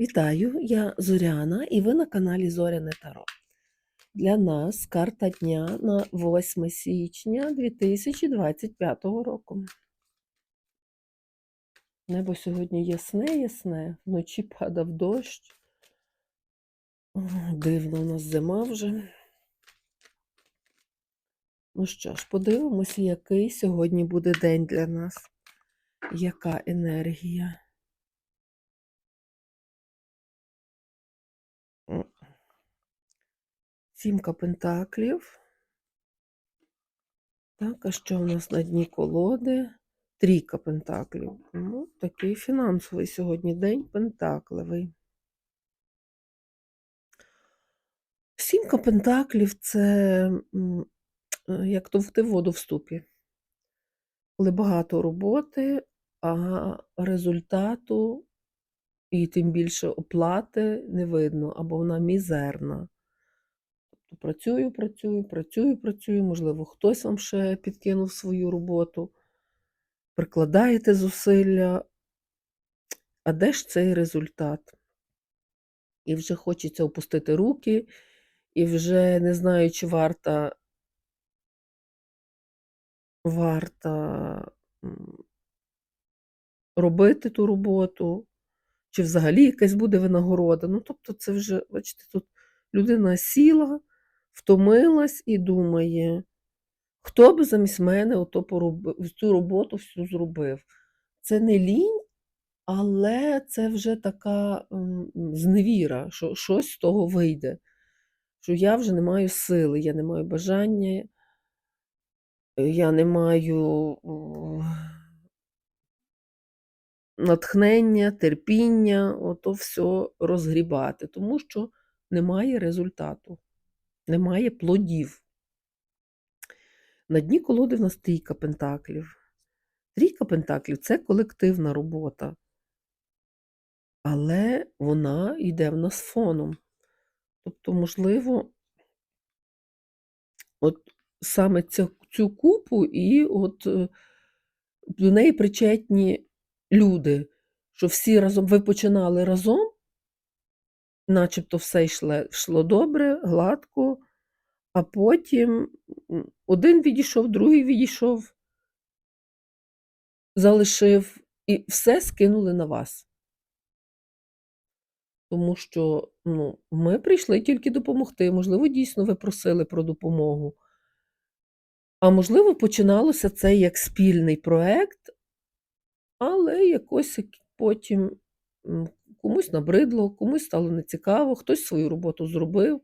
Вітаю, я Зоряна, і ви на каналі Зоряне Таро. Для нас карта дня на 8 січня 2025 року. Небо сьогодні ясне, ясне, вночі падав дощ. Дивно, у нас зима вже. Ну що ж, подивимося, який сьогодні буде день для нас. Яка енергія? Сімка пентаклів. Так, а що у нас на дні колоди? Трійка пентаклів. Ну, такий фінансовий сьогодні день пентакливий. Сімка пентаклів це е, як товкти воду в ступі. Коли багато роботи, а результату і тим більше оплати не видно, або вона мізерна. Тобто працюю, працюю, працюю, працюю, можливо, хтось вам ще підкинув свою роботу, прикладаєте зусилля, а де ж цей результат? І вже хочеться опустити руки, і вже не знаю, чи варта, варта робити ту роботу, чи взагалі якась буде винагорода. Ну, тобто, це вже, бачите, тут людина сіла, втомилась і думає, хто би замість мене ото поробив, цю роботу всю зробив. Це не лінь, але це вже така зневіра, що щось з того вийде. Що я вже не маю сили, я не маю бажання, я не маю натхнення, терпіння, ото все розгрібати, тому що немає результату, немає плодів. На дні колоди в нас трійка пентаклів. Трійка пентаклів це колективна робота, але вона йде в нас фоном. Тобто, можливо, от саме цю, цю купу, і от е, до неї причетні люди, що всі разом ви починали разом, начебто все йшло, йшло добре, гладко, а потім один відійшов, другий відійшов, залишив, і все скинули на вас. Тому що ну, ми прийшли тільки допомогти. Можливо, дійсно ви просили про допомогу. А можливо, починалося це як спільний проект, але якось потім комусь набридло, комусь стало нецікаво, хтось свою роботу зробив,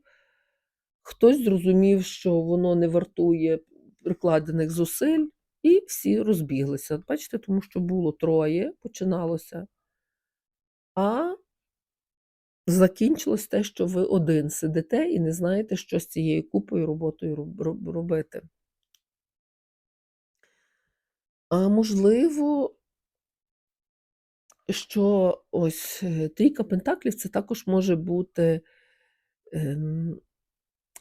хтось зрозумів, що воно не вартує прикладених зусиль, і всі розбіглися. Бачите, тому що було троє, починалося, а закінчилось те, що ви один сидите і не знаєте, що з цією купою роботою роб- роб- робити. А можливо, що ось е, трійка пентаклів це також може бути ем,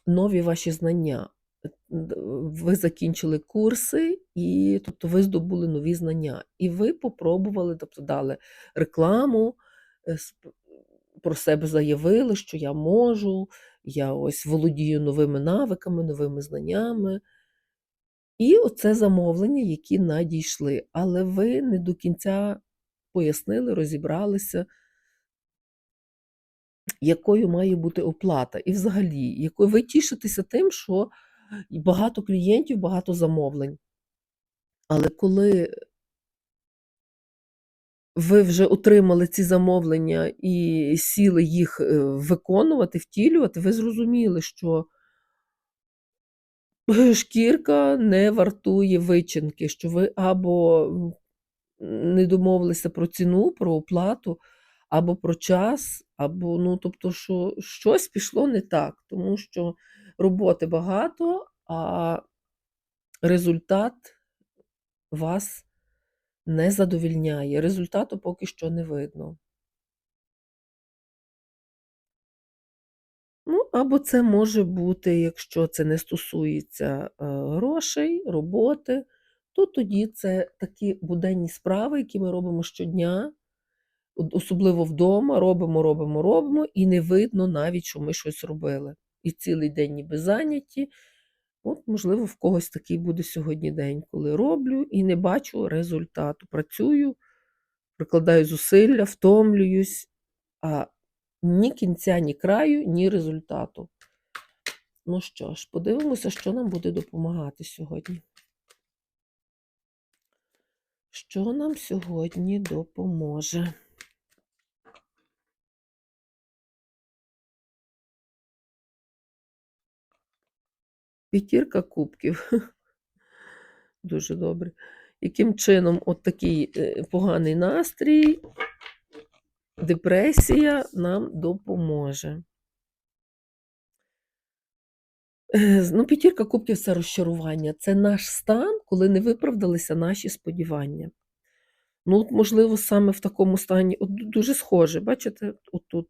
нові ваші знання. Е, Ви закінчили курси, і тобто ви здобули нові знання, і ви попробували, тобто дали рекламу, е, про себе заявили, що я можу, я ось володію новими навиками, новими знаннями. І оце замовлення, які надійшли, але ви не до кінця пояснили, розібралися, якою має бути оплата. І взагалі, ви тішитеся тим, що багато клієнтів, багато замовлень. Але коли ви вже отримали ці замовлення і сіли їх е, виконувати, втілювати, ви зрозуміли, що шкірка не вартує вичинки, що ви або не домовилися про ціну, про оплату, або про час, або ну, тобто, що щось пішло не так, тому що роботи багато, а результат вас не задовільняє. Результату поки що не видно. Ну, або це може бути, якщо це не стосується е, грошей, роботи, то тоді це такі буденні справи, які ми робимо щодня, особливо вдома робимо, робимо, робимо, і не видно навіть, що ми щось робили. І цілий день ніби зайняті. От, можливо, в когось такий буде сьогодні день, коли роблю і не бачу результату. Працюю, прикладаю зусилля, втомлююсь, а ні кінця, ні краю, ні результату. Ну що ж, подивимося, що нам буде допомагати сьогодні. Що нам сьогодні допоможе? П'ятірка кубків. Дуже добре. Яким чином от такий е, поганий настрій, депресія нам допоможе? Е, Ну, п'ятірка кубків це розчарування. Це наш стан, коли не виправдалися наші сподівання. Ну, можливо, саме в такому стані, от дуже схоже, бачите, отут.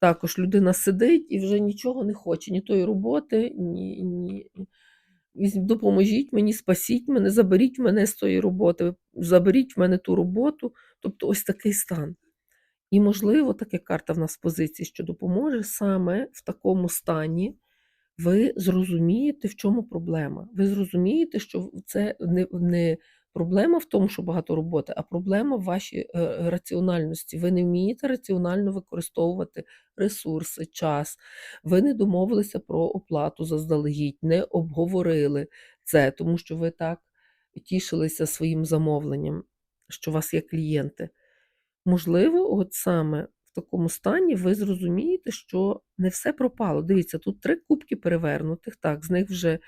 Також людина сидить і вже нічого не хоче, ні тої роботи, ні, ні. Допоможіть мені, спасіть мене, заберіть мене з тої роботи, заберіть в мене ту роботу. Тобто ось такий стан. І, можливо, така карта в нас в позиції, що допоможе саме в такому стані ви зрозумієте, в чому проблема. Ви зрозумієте, що це не, не проблема в тому, що багато роботи, а проблема в вашій е, раціональності. Ви не вмієте раціонально використовувати ресурси, час. Ви не домовилися про оплату заздалегідь, не обговорили це, тому що ви так тішилися своїм замовленням, що у вас є клієнти. Можливо, от саме такому стані ви зрозумієте, що не все пропало. Дивіться, тут три кубки перевернутих, так, з них вже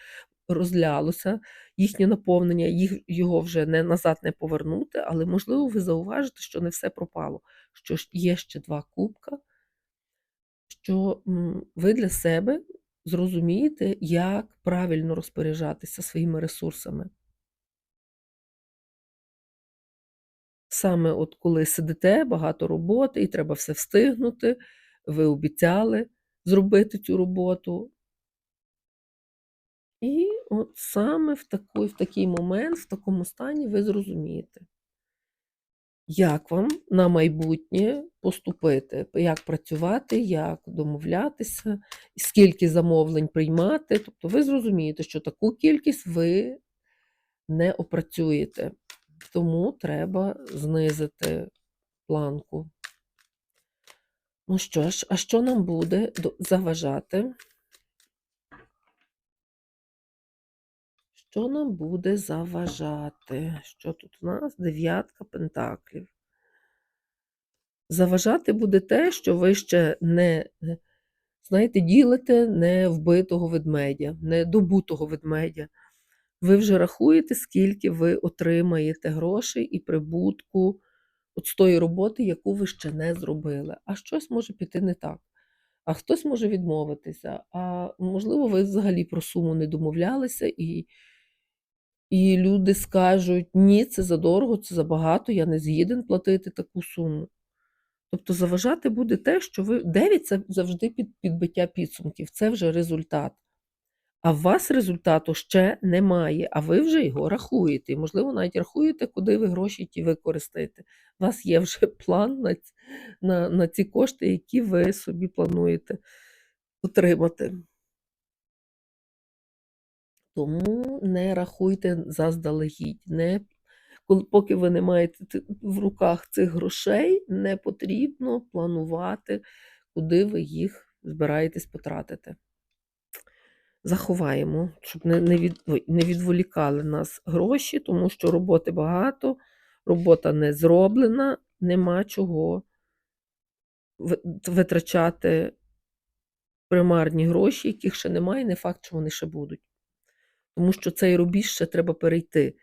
розлялося їхнє наповнення, їх, його вже не назад не повернути, але можливо, ви зауважите, що не все пропало, що є ще два кубка, що ви для себе зрозумієте, як правильно розпоряджатися своїми ресурсами. Саме от коли сидите, багато роботи і треба все встигнути, ви обіцяли зробити цю роботу. І от саме в такий, в такий момент, в такому стані ви зрозумієте, як вам на майбутнє поступити, як працювати, як домовлятися, скільки замовлень приймати. Тобто ви зрозумієте, що таку кількість ви не опрацюєте. Тому треба знизити планку. Ну що ж, а що нам буде заважати? Що нам буде заважати? Що тут у нас? Дев'ятка пентаклів. Заважати буде те, що ви ще не, знаєте, ділите не вбитого ведмедя, не добутого ведмедя. Ви вже рахуєте, скільки ви отримаєте грошей і прибутку от з тої роботи, яку ви ще не зробили. А щось може піти не так. А хтось може відмовитися. А можливо, ви взагалі про суму не домовлялися, і, і люди скажуть: ні, це задорого, це забагато, я не згіден платити таку суму. Тобто заважати буде те, що ви 9 це завжди під підбиття підсумків, це вже результат. А в вас результату ще немає, а ви вже його рахуєте. І, можливо, навіть рахуєте, куди ви гроші ті використаєте. У вас є вже план на, на, на ці кошти, які ви собі плануєте отримати. Тому не рахуйте заздалегідь. Не, поки ви не маєте в руках цих грошей, не потрібно планувати, куди ви їх збираєтесь потратити. Заховаємо, щоб не, не, від, не відволікали нас гроші, тому що роботи багато, робота не зроблена, нема чого витрачати примарні гроші, яких ще немає, не факт, що вони ще будуть. Тому що цей рубіж ще треба перейти.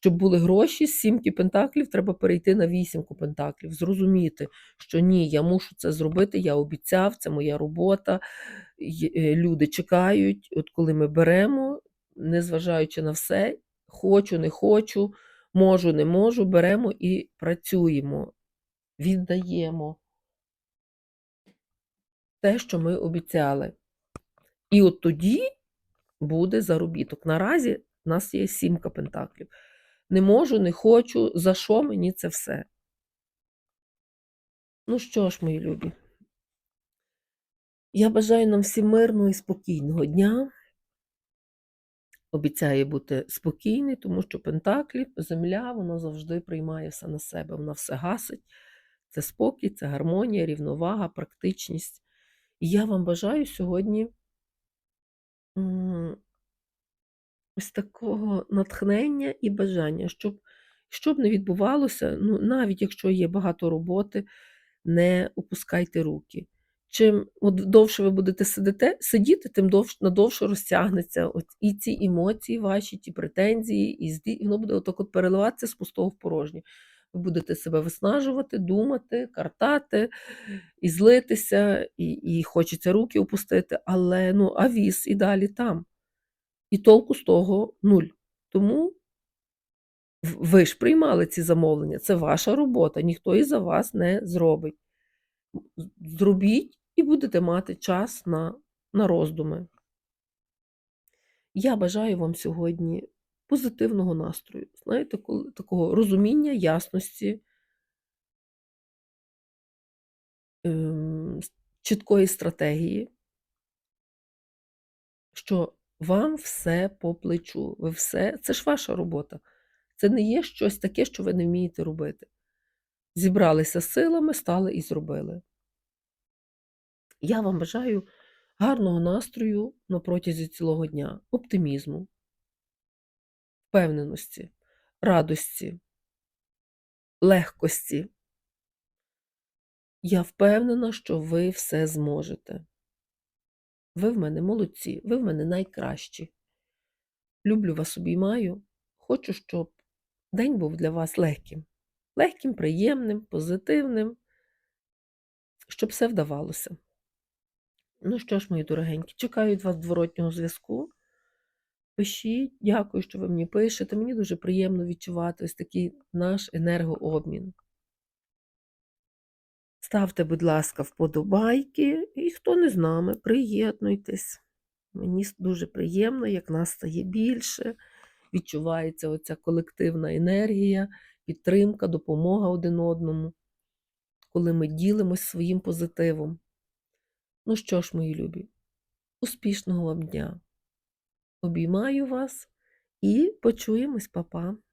Щоб були гроші з сімки пентаклів, треба перейти на вісімку пентаклів, зрозуміти, що ні, я мушу це зробити, я обіцяв, це моя робота. е, Люди чекають, от коли ми беремо, незважаючи на все, хочу, не хочу, можу, не можу, беремо і працюємо, віддаємо те, що ми обіцяли. І от тоді буде заробіток. Наразі в нас є сімка пентаклів. Не можу, не хочу, за що мені це все? Ну що ж, мої любі. Я бажаю нам всім мирного і спокійного дня. Обіцяє бути спокійний, тому що Пентаклі, земля, вона завжди приймає все на себе, вона все гасить. Це спокій, це гармонія, рівновага, практичність. І я вам бажаю сьогодні ось такого натхнення і бажання, щоб що б не відбувалося, ну, навіть якщо є багато роботи, не опускайте руки. Чим от довше ви будете сидите, сидіти, тим довш, надовше розтягнеться от і ці емоції ваші, ті претензії, і злі- і воно буде отак от переливатися з пустого в порожнє. Ви будете себе виснажувати, думати, картати, і злитися, і, і хочеться руки опустити, але ну, авіс і далі там. І толку з того нуль. Тому ви ж приймали ці замовлення, це ваша робота, ніхто і за вас не зробить. Зробіть і будете мати час на, на роздуми. Я бажаю вам сьогодні позитивного настрою, знаєте, такого розуміння, ясності, ем, чіткої стратегії, що вам все по плечу. Ви все, це ж ваша робота. Це не є щось таке, що ви не вмієте робити. Зібралися силами, стали і зробили. Я вам бажаю гарного настрою на протязі цілого дня, оптимізму, впевненості, радості, легкості. Я впевнена, що ви все зможете. Ви в мене молодці, ви в мене найкращі. Люблю вас, обіймаю. Хочу, щоб день був для вас легким. Легким, приємним, позитивним, щоб все вдавалося. Ну що ж, мої дорогенькі, чекаю від вас зворотнього зв'язку. Пишіть, дякую, що ви мені пишете. Мені дуже приємно відчувати ось такий наш енергообмін. Ставте, будь ласка, вподобайки, і хто не з нами, приєднуйтесь. Мені дуже приємно, як нас стає більше, відчувається оця колективна енергія, підтримка, допомога один одному, коли ми ділимось своїм позитивом. Ну що ж, мої любі, успішного вам дня! Обіймаю вас і почуємось, па-па!